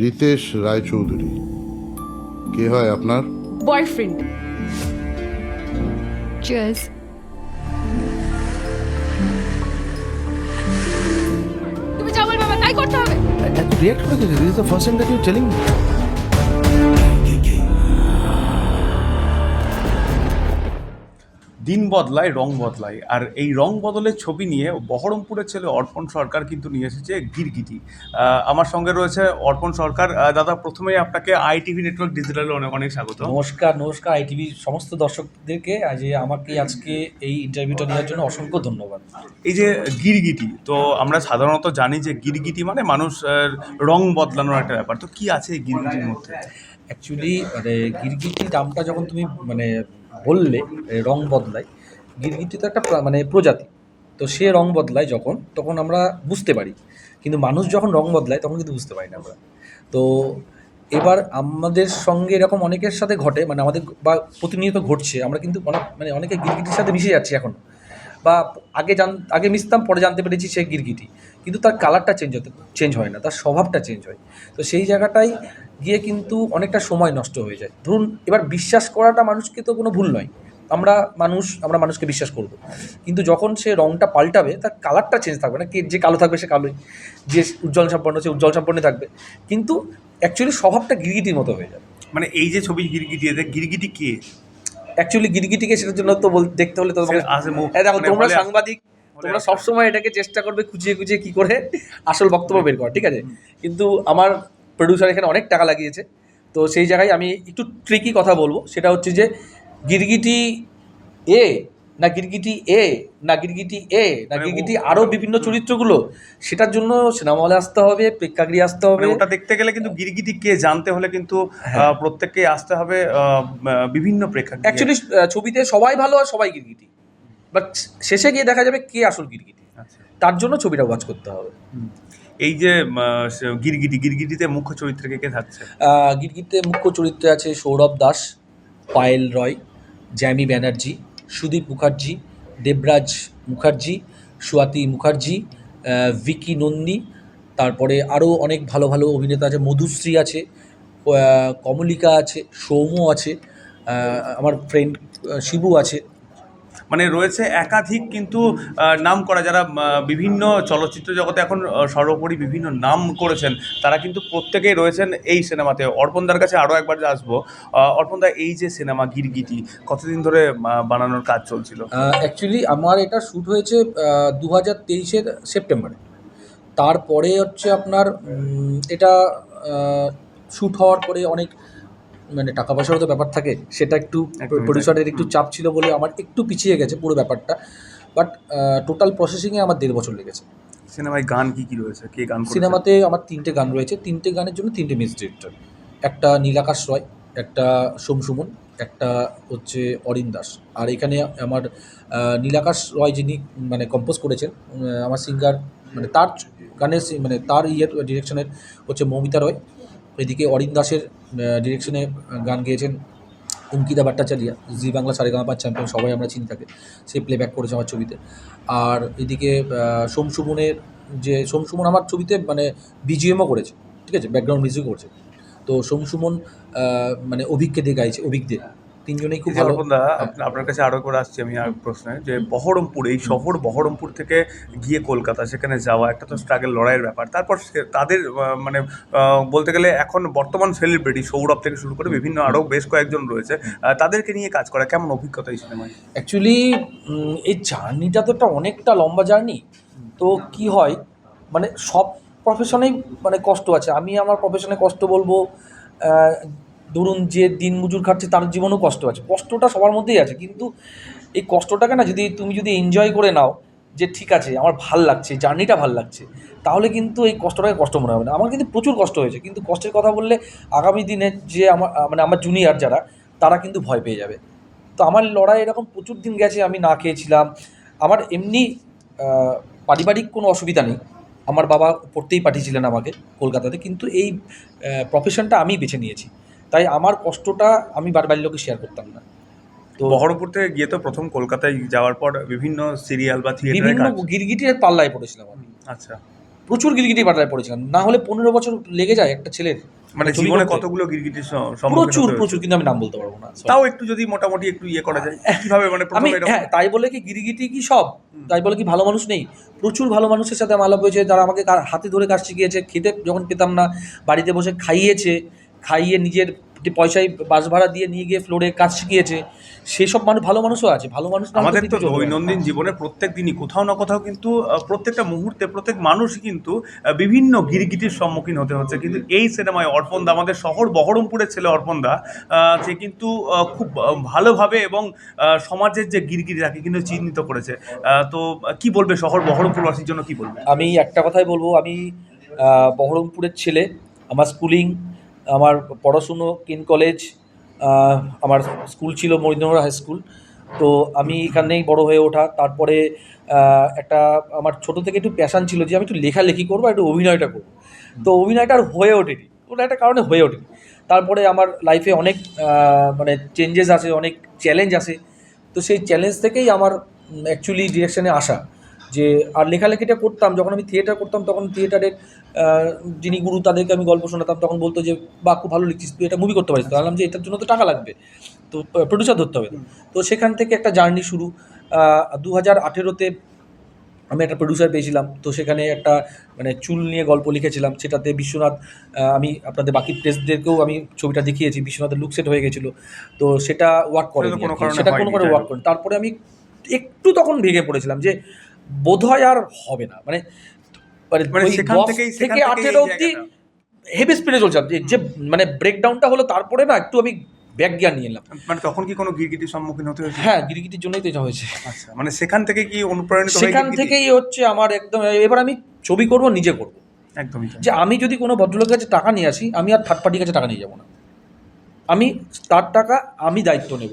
রিতেশ রায়চৌধুরী। কে হয় আপনার? Boyfriend. Cheers তুমি যা বলবে আমার তাই করতে হবে। এত রিয়াক্ট করে this is the first time that you telling me দিন বদলায় রং বদলায়। আর এই রং বদলের ছবি নিয়ে বহরমপুরের ছেলে অর্পণ সরকার কিন্তু নিয়ে এসেছে গিরগিটি আমার সঙ্গে রয়েছে অর্পণ সরকার। দাদা প্রথমেই আপনাকে আইটিভি নেটওয়ার্ক ডিজিটালে অনেক অনেক স্বাগত। নমস্কার নমস্কার আইটিভি সমস্ত দর্শকদেরকে। আজ আমাকে আজকে এই ইন্টারভিউটা নেওয়ার জন্য অসংখ্য ধন্যবাদ। এই যে গিরগিটি তো আমরা সাধারণত জানি যে গিরগিটি মানে মানুষ রং বদলানোর একটা ব্যাপার। তো কি আছে এই গিরগিটির মধ্যে? অ্যাকচুয়ালি মানে গিরগিটি নামটা যখন তুমি মানে বললে এ, রং বদলায়। গিরগিটি তো একটা মানে প্রজাতি। তো সে রং বদলায় যখন তখন আমরা বুঝতে পারি। কিন্তু মানুষ যখন রং বদলায় তখন কিন্তু বুঝতে পারি না আমরা। তো এবার আমাদের সঙ্গে এরকম অনেকের সাথে ঘটে মানে আমাদের বা প্রতিনিয়ত ঘটছে। আমরা কিন্তু অনেক মানে অনেকে গিরগিটির সাথে মিশে যাচ্ছি এখন। বা আগে জান, আগে মিশতাম, পরে জানতে পেরেছি সে গিরগিটি। কিন্তু তার কালারটা চেঞ্জ হতে চেঞ্জ হয় না, তার স্বভাবটা চেঞ্জ হয়। তো সেই জায়গাটায় গিয়ে কিন্তু অনেকটা সময় নষ্ট হয়ে যায়। ধরুন, এবার বিশ্বাস করাটা মানুষকে তো কোনো ভুল নয়। আমরা মানুষ, আমরা মানুষকে বিশ্বাস করব। কিন্তু যখন সে রংটা পাল্টাবে, তার কালারটা চেঞ্জ থাকবে না। কে, যে কালো থাকবে, সে কালোই। যে উজ্জ্বল সম্পন্ন, সে উজ্জ্বল সম্পন্ন থাকবে। কিন্তু অ্যাকচুয়ালি স্বভাবটা গিরগিটির মতো হয়ে যাবে মানে এই যে ছবি গিরগিটি এতে গিরগিটি কে? অ্যাকচুয়ালি গিরগিটিকে সেটার জন্য তো বল- দেখতে হলে তো দেখো মানে তোমরা সাংবাদিক তোমরা সব সবসময় এটাকে চেষ্টা করবে খুঁজিয়ে খুঁজিয়ে কি করে আসল বক্তব্য বের করা ঠিক আছে? কিন্তু আমার প্রডিউসার এখানে অনেক টাকা লাগিয়েছে তো সেই জায়গায় আমি একটু ট্রিকি কথা বলব। সেটা হচ্ছে যে গিরগিটি এ না গিরগিটি এ না গিরগিটি এ না মানে গিরগিটি আরও বিভিন্ন চরিত্রগুলো সেটার জন্য সিনেমা হলে আসতে হবে প্রেক্ষাগৃহে আসতে হবে। মানে ওটা দেখতে গেলে কিন্তু গিরগিটি কে জানতে হলে কিন্তু আহ, প্রত্যেককে আসতে হবে বিভিন্ন প্রেক্ষাগৃহে। অ্যাকচুয়ালি ছবিতে সবাই ভালো আর সবাই গিরগিটি। বাট শেষে গিয়ে দেখা যাবে কে আসল গিরগিটি। আচ্ছা। তার জন্য ছবিটা ওয়াচ করতে হবে। এই যে গিরগিটি গিরগিটিতে মুখ্য চরিত্রে কে কে থাকছে? আহ, গিরগিতে মুখ্য চরিত্রে আছে সৌরভ দাস পায়েল রয় জ্যামি ব্যানার্জি সুদীপ মুখার্জি, দেবরাজ মুখার্জি, সুয়াতি মুখার্জি ভিকি নন্দী, তারপরে আরও অনেক ভালো ভালো অভিনেতা আছে। মধুশ্রী আছে কমলিকা আছে, সৌম্য আছে আমার ফ্রেন্ড শিবু আছে। মানে রয়েছে একাধিক কিন্তু নাম করা যারা বিভিন্ন চলচ্চিত্র জগতে এখন সর্বোপরি বিভিন্ন নাম করেছেন, তারা কিন্তু প্রত্যেকেই রয়েছেন এই সিনেমাতে। অর্পণদার কাছে আরও একবার আসব। অর্পণদা এই যে সিনেমা গিরগিটি, কতদিন ধরে বানানোর কাজ চলছিল? অ্যাকচুয়ালি আমার এটা শ্যুট হয়েছে দু হাজার তেইশের সেপ্টেম্বরে। তারপরে হচ্ছে আপনার এটা শ্যুট হওয়ার পরে অনেক মানে টাকা পয়সারও তো ব্যাপার থাকে সেটা একটু প্রডিউসারের একটু চাপ ছিল বলে আমার একটু পিছিয়ে গেছে পুরো ব্যাপারটা। বাট টোটাল প্রসেসিংয়ে আমার দেড় বছর লেগেছে। সিনেমায় গান কি কি রয়েছে? কে গান সিনেমাতে আমার তিনটে গান রয়েছে। তিনটে গানের জন্য তিনটে মিউজিক ডিরেক্টর। একটা নীলাকাশ রয় একটা সোমসুমন একটা হচ্ছে অরিন দাস। আর এখানে আমার নীলাকাশ রয় যিনি মানে কম্পোজ করেছেন আমার সিঙ্গার মানে তার গানের মানে তার ইয়ের ডিরেকশনের হচ্ছে মৌমিতা রয়। এদিকে অরিন দাসের ডিরেকশনে গান গেয়েছেন অঙ্কিতা ভট্টাচার্যা, জি বাংলা সারেগামাপার চ্যাম্পিয়ন সবাই আমরা চিনি থাকে সে প্লেব্যাক করেছে আমার ছবিতে। আর এদিকে সোমসুমনের যে সোমসুমন আমার ছবিতে মানে বিজিএমও করেছে, ঠিক আছে? ব্যাকগ্রাউন্ড মিউজিক করেছে। তো সোমসুমন মানে অভিককে দিয়ে গাইছে অভিক দিয়ে তিনজনেই খুব ভালো। অর্পণদা আপনার কাছে আরও করে আসছি আমি আর প্রশ্নে যে বহরমপুর এই শহর বহরমপুর থেকে গিয়ে কলকাতা সেখানে যাওয়া একটা তো স্ট্রাগল লড়াইয়ের ব্যাপার। তারপর সে- তাদের মানে বলতে গেলে এখন বর্তমান সেলিব্রিটি সৌরভ থেকে শুরু করে বিভিন্ন আরও বেশ কয়েকজন রয়েছে তাদেরকে নিয়ে কাজ করা কেমন অভিজ্ঞতা এই সিনেমায় অ্যাকচুয়ালি এই জার্নিটা তো একটা অনেকটা লম্বা জার্নি তো কি হয় মানে সব প্রফেশনেই মানে কষ্ট আছে। আমি আমার প্রফেশনে কষ্ট বলব ধরুন যে দিন মজুর খাচ্ছে তার জীবনেও কষ্ট আছে। কষ্টটা সবার মধ্যেই আছে, কিন্তু এই কষ্টটাকে না যদি তুমি যদি এনজয় করে নাও যে ঠিক আছে, আমার ভালো লাগছে জার্নিটা ভালো লাগছে, তাহলে কিন্তু এই কষ্টটাকে কষ্ট মনে হবে না। আমার কিন্তু প্রচুর কষ্ট হয়েছে, কিন্তু কষ্টের কথা বললে আগামী দিনে যে আমার মানে আমার জুনিয়র যারা, তারা কিন্তু ভয় পেয়ে যাবে। তো আমার লড়াই এরকম প্রচুর দিন গেছে, আমি না খেয়েছিলাম। আমার এমনি পারিবারিক কোনো অসুবিধা নেই। আমার বাবা পড়তেই পাঠিয়েছিলেন আমাকে কলকাতাতে, কিন্তু এই প্রফেশনটা আমি বেছে নিয়েছি। তাই আমার কষ্টটা আমি বাড়ির লোকে শেয়ার করতাম না। তো বহরমপুর থেকে গিয়ে তো প্রথম কলকাতায় যাওয়ার পর বিভিন্ন সিরিয়াল বা থিয়েটারে বিভিন্ন গিরগিটির পাল্লায় পড়েছিলাম আমি। আচ্ছা। প্রচুর গিরগিটি বাটায় পড়েছিলাম। না হলে পনেরো বছর লেগে যায় একটা ছেলের। মানে জীবনে কতগুলো গিরগিটির স- প্রচুর প্রচুর কিন্তু আমি নাম বলতে পারব না তাও একটু যদি মোটামুটি একটু ইয়ে করা যায় কীভাবে মানে আমি হ্যাঁ তাই বলে কি গিরিগিটি কি সব? তাই বলে কি ভালো মানুষ নেই? প্রচুর ভালো মানুষের সাথে আমার আলাপ হয়েছে যারা আমাকে হাতে ধরে কাজ শিখিয়েছে খেতে যখন পেতাম না বাড়িতে বসে খাইয়েছে খাইয়ে নিজের পয়সায় বাস ভাড়া দিয়ে নিয়ে গিয়ে ফ্লোরে কাজ শিখিয়েছে সেসব মানুষ ভালো মানুষও আছে ভালো মানুষ আমাদের তো। দৈনন্দিন জীবনে প্রত্যেক দিনই কোথাও না কোথাও কিন্তু প্রত্যেকটা মুহূর্তে প্রত্যেক মানুষই কিন্তু বিভিন্ন গিরগিটির সম্মুখীন হতে হচ্ছে। কিন্তু এই সিনেমায় অর্পণদা আমাদের শহর বহরমপুরের ছেলে অর্পণদা সে কিন্তু খুব ভালোভাবে এবং সমাজের যে গিরগিটি তাকে কিন্তু চিহ্নিত করেছে। তো কি বলবে শহর বহরমপুরবাসীর জন্য কি বলবে? আমি একটা কথাই বলব আমি বহরমপুরের ছেলে আমার স্কুলিং আমার পড়াশুনো কিন কলেজ আমার স্কুল ছিল মরিন্দর হাই স্কুল তো আমি এখানেই বড় হয়ে ওঠা। তারপরে একটা আমার ছোট থেকে একটু প্যাশান ছিল যে আমি একটু লেখালেখি করব একটু অভিনয়টা করব। তো অভিনয়টা আর হয়ে ওঠেনি। কোনো একটা কারণে হয়ে ওঠেনি। তারপরে আমার লাইফে অনেক মানে চেঞ্জেস আছে অনেক চ্যালেঞ্জ আছে তো সেই চ্যালেঞ্জ থেকেই আমার অ্যাকচুয়ালি ডিরেকশনে আসা। যে আর লেখালেখিটা করতাম যখন আমি থিয়েটার করতাম তখন থিয়েটারের যিনি গুরু তাদেরকে আমি গল্প শোনাতাম তখন বলতো যে বা খুব ভালো লিখছিস তুই এটা মুভি করতে পারিস। তো বললাম যে এটার জন্য তো টাকা লাগবে। তো প্রডিউসার ধরতে হবে। তো সেখান থেকে একটা জার্নি শুরু। দু হাজার আঠেরোতে আমি একটা প্রডিউসার পেয়েছিলাম। তো সেখানে একটা মানে চুল নিয়ে গল্প লিখেছিলাম। সেটাতে বিশ্বনাথ আমি আপনাদের বাকি প্রেসদেরকেও আমি ছবিটা দেখিয়েছি। বিশ্বনাথের লুক সেট হয়ে গেছিল। তো সেটা ওয়ার্ক করে সেটা কোনো করে ওয়ার্ক। করে তারপরে আমি একটু তখন ভেঙে পড়েছিলাম যে বোধহয় আর হবে না। মানে মানে মানে সেখান থেকেই- থেকে আঠেরো অব্দি হেভি স্পিডে চলছিলাম যে মানে ব্রেকডাউনটা হলো তারপরে না একটু আমি ব্যাক গিয়ার নিয়ে এলাম মানে তখন কি কোনো গিরগিটির সম্মুখীন হতে হয়েছে হ্যাঁ গিরিগিটির জন্যই তো এটা হয়েছে। আচ্ছা মানে সেখান থেকে কি অনুপ্রাণিত সেখান থেকেই হচ্ছে আমার একদম এবার আমি ছবি করব নিজে করব। একদমই যে আমি যদি কোনো ভদ্রলোকের কাছে টাকা নিয়ে আসি আমি আর থার্ড পার্টির কাছে টাকা নিয়ে যাব না। আমি তার টাকা আমি দায়িত্ব নেব।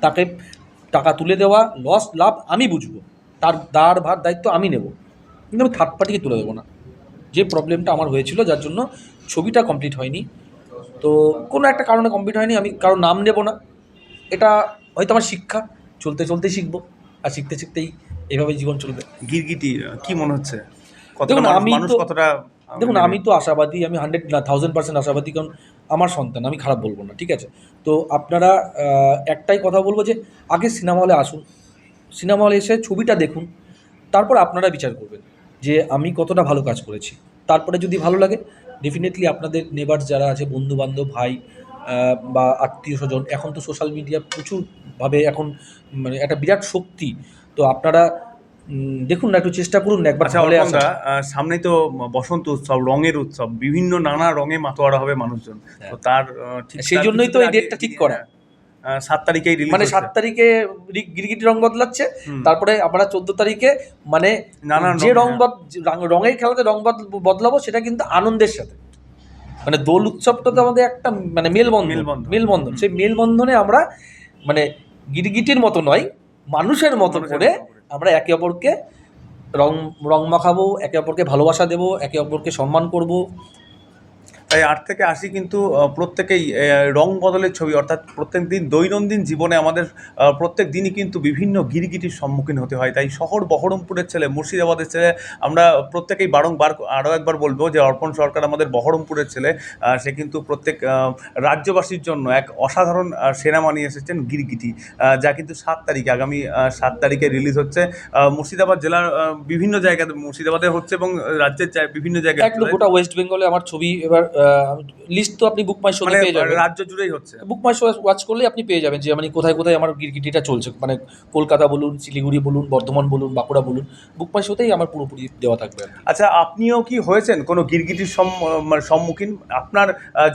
তাকে টাকা তুলে দেওয়া লস লাভ আমি বুঝব। তার দার ভার দায়িত্ব আমি নেব। কিন্তু আমি থার্ড পার্টিকে তুলে দেবো না। যে প্রবলেমটা আমার হয়েছিল যার জন্য ছবিটা কমপ্লিট হয়নি। তো কোনো একটা কারণে কমপ্লিট হয়নি আমি কারও নাম নেব না। এটা হয়তো আমার শিক্ষা চলতে চলতে শিখব। আর শিখতে শিখতেই এভাবে জীবন চলবে। গিরগিটি কি মনে হচ্ছে? দেখুন, আমি তো- কতটা দেখুন মানে- আমি তো আশাবাদী আমি হান্ড্রেড না থাউজেন্ড পার্সেন্ট আশাবাদী কারণ আমার সন্তান আমি খারাপ বলব না ঠিক আছে? তো আপনারা একটাই কথা বলব যে আগে সিনেমা হলে আসুন। সিনেমা হলে এসে ছবিটা দেখুন তারপর আপনারা বিচার করবেন যে আমি কতটা ভালো কাজ করেছি। তারপরে যদি ভালো লাগে ডেফিনেটলি আপনাদের নেবার যারা আছে বন্ধু বান্ধব ভাই বা আত্মীয় স্বজন এখন তো সোশ্যাল মিডিয়া প্রচুরভাবে এখন মানে একটা বিরাট শক্তি তো আপনারা দেখুন না একটু চেষ্টা করুন না একবার আচ্ছা হলে অর্পণদা আহ, সামনেই তো বসন্ত উৎসব রঙের উৎসব বিভিন্ন নানা রঙে মাতোয়ারা হবে মানুষজন। তো তার সেই জন্যই তো এই ডেটটা ঠিক করা। আহ, সাত তারিখেই রিলিজ মানে সাত তারিখে গিরগিটি রং বদলাচ্ছে তারপরে আমরা চোদ্দ তারিখে মানে যে রং হ্যাঁ। রঙের খেলাতে রং বদ- বদলাবো সেটা কিন্তু আনন্দের সাথে মানে দোল উৎসবটা তো আমাদের একটা মানে মেলবন্ধন মেলবন্ধন। মেলবন্ধন সেই মেলবন্ধনে আমরা মানে গিরগিটির মতো নয় মানুষের মতো করে। আমরা একে অপরকে রং রং মাখাবো একে অপরকে ভালোবাসা দেবো একে অপরকে সম্মান করব তাই আট থেকে আশি কিন্তু প্রত্যেকেই রং বদলের ছবি অর্থাৎ প্রত্যেক দিন দৈনন্দিন জীবনে আমাদের প্রত্যেক দিনই কিন্তু বিভিন্ন গিরগিটির সম্মুখীন হতে হয়। তাই শহর বহরমপুরের ছেলে মুর্শিদাবাদের ছেলে আমরা প্রত্যেকেই বারংবার আরও একবার বলব যে অর্পণ সরকার আমাদের বহরমপুরের ছেলে সে কিন্তু প্রত্যেক রাজ্যবাসীর জন্য এক অসাধারণ সিনেমা নিয়ে এসেছেন গিরগিটি যা কিন্তু সাত তারিখে আগামী সাত তারিখে রিলিজ হচ্ছে। মুর্শিদাবাদ জেলার বিভিন্ন জায়গাতে মুর্শিদাবাদে হচ্ছে এবং রাজ্যের বিভিন্ন জায়গায় গোটা ওয়েস্ট বেঙ্গলে আমার ছবি এবার লিস্ট তো আপনি বুক মাই মানে পেয়ে যাবেন। রাজ্য জুড়েই হচ্ছে। বুক মাই শো ওয়াচ করলে আপনি পেয়ে যাবেন যে মানে কোথায় কোথায় আমার গিরগিটিটা চলছে। মানে কলকাতা বলুন শিলিগুড়ি বলুন বর্ধমান বলুন বাঁকুড়া বলুন বুক মাই শোতেই আমার পুরোপুরি দেওয়া থাকবে। আচ্ছা আপনিও কি হয়েছেন কোনো গিরগিটির মানে সম্মুখীন? আপনার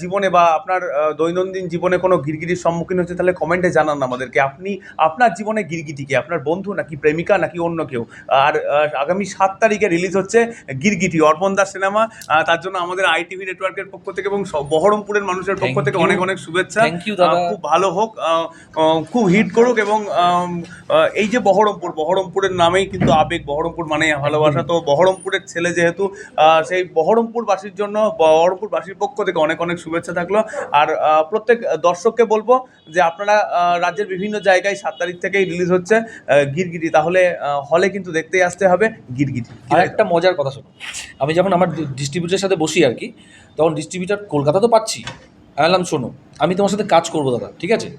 জীবনে বা আপনার দৈনন্দিন জীবনে কোনো গিরগিটির সম্মুখীন হচ্ছে তাহলে কমেন্টে জানান আমাদেরকে। আপনি আপনার জীবনে গিরগিটি কি? আপনার বন্ধু নাকি প্রেমিকা নাকি অন্য কেউ? আর আগামী সাত তারিখে রিলিজ হচ্ছে গিরগিটি অর্পণ দাস সিনেমা। তার জন্য আমাদের আইটিভি নেটওয়ার্কের পক্ষ থেকে এবং বহরমপুরের মানুষের পক্ষ থেকে অনেক অনেক শুভেচ্ছা। খুব ভালো হোক খুব হিট করুক এবং এই যে বহরমপুর বহরমপুরের নামেই কিন্তু আবেগ বহরমপুর মানে ভালোবাসা। তো বহরমপুরের ছেলে যেহেতু সেই বহরমপুরবাসীর জন্য বহরমপুরবাসীর পক্ষ থেকে অনেক অনেক শুভেচ্ছা থাকল। আর প্রত্যেক দর্শককে বলব যে আপনারা রাজ্যের বিভিন্ন জায়গায় সাত তারিখ থেকেই রিলিজ হচ্ছে গিরগিটি। তাহলে হলে কিন্তু দেখতেই আসতে হবে গিরগিটি। আর একটা মজার কথা শোনো। আমি যখন আমার ডিস্ট্রিবিউটারের সাথে বসি আর কি তখন ডিস্ট্রিবিউটার কলকাতা তো পাচ্ছি। আমি বললাম শোনো আমি তোমার সাথে কাজ করব দাদা ঠিক আছে?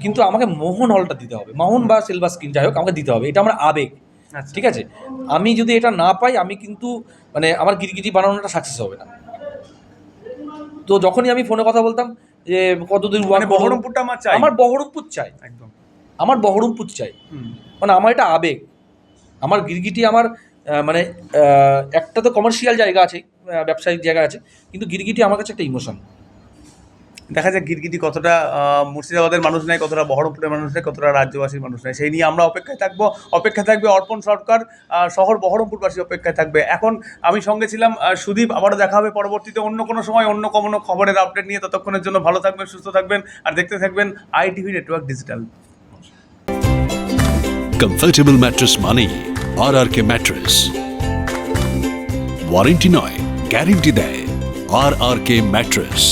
কিন্তু আমাকে মোহন হলটা দিতে হবে। মোহন বা সিলভার স্ক্রিন যাই হোক আমাকে দিতে হবে। এটা আমার আবেগ আচ্ছা। ঠিক আছে? আমি যদি এটা না পাই আমি কিন্তু মানে আমার গিরগিটি বানানোটা সাকসেস হবে না। তো যখনই আমি ফোনে কথা বলতাম যে work মানে? বহরমপুরটা আমার চাই। আমার বহরমপুর চাই। একদম। আমার বহরমপুর চাই। মানে আমার এটা আবেগ। আমার গিরগিটি আমার মানে একটা তো কমার্শিয়াল জায়গা আছে ব্যবসায়িক জায়গা আছে কিন্তু গিরগিটি আমার কাছে একটা ইমোশন দেখা যাক গিরগিটি কতটা মুর্শিদাবাদের মানুষ নেয় কতটা বহরমপুরের মানুষ নেয় কতটা রাজ্যবাসীর মানুষ নেয় সেই নিয়ে আমরা অপেক্ষায় থাকব। অপেক্ষায় থাকবে অর্পণ সরকার শহর বহরমপুরবাসী অপেক্ষায় থাকবে। এখন আমি সঙ্গে ছিলাম সুদীপ আবারও দেখা হবে পরবর্তীতে অন্য কোনো সময় অন্য কোনো খবরের আপডেট নিয়ে। ততক্ষণের জন্য ভালো থাকবেন সুস্থ থাকবেন আর দেখতে থাকবেন ITV network digital comfortable mattress মানেই R R K mattress warranty নয় গ্যারেন্টি দেয় আর আর কে ম্যাট্রেস